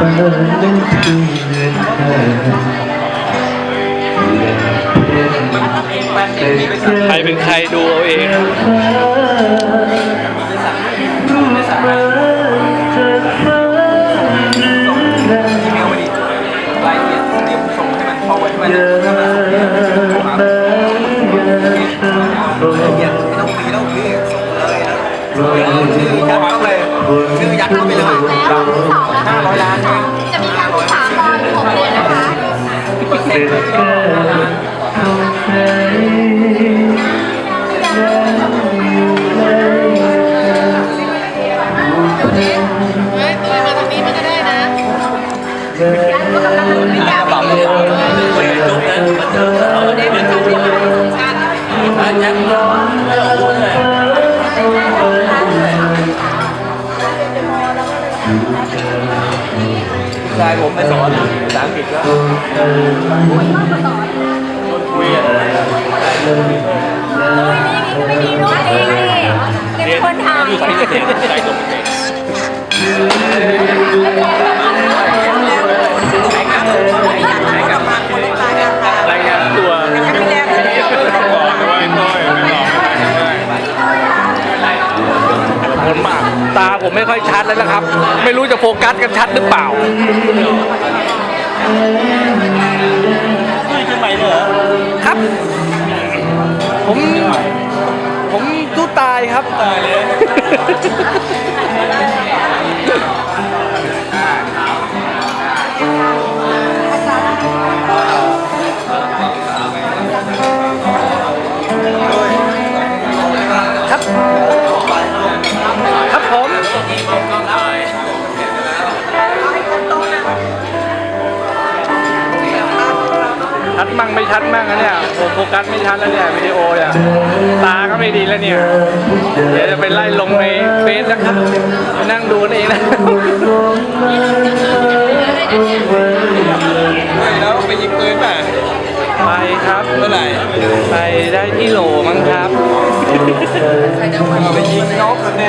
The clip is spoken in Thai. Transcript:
ฟ้านั้นคือเงินทางใครเป็นใครดูเอาเองชื่อยัดเข้าไปเลย แล้วที่สองนะคะห้าร้อยล้านเองจะมีการศึกษาตอนหกเดือนนะคะเปอร์เซ็นต์เฮ้ยตุยมาตรงนี้มันก็ได้นะก็กำลังลุ้นอ ชายผมไปสอนภาษาอังกฤษแล้วคุยอะไม่ดีรู้เองนี่เป็นคนถ่ายใส่เสียงใส่ตัวเอง ตาผมไม่ค่อยชัดแล้วนะครับ ไม่รู้จะโฟกัสกันชัดหรือเปล่านี่คือใหม่เหรอครับ ผม ผมตู้ตายครับตายเลย ชัดมั่งไม่ชัดมั่งนะเนี่ยผมโฟกัสไม่ชัดแล้วเนี่ยวิดีโอเนี่ยตาก็ไม่ดีแล้วเนี่ยเดี๋ยวจะไปไล่ลงในเฟซนะครับไปนั่งดูนั่นเองนะไม่แล้วไปยิงปืนป่ะไปครับเมื่อไหร่ไปได้ที่โหลมั้งครับไปยิงนกเนี่ย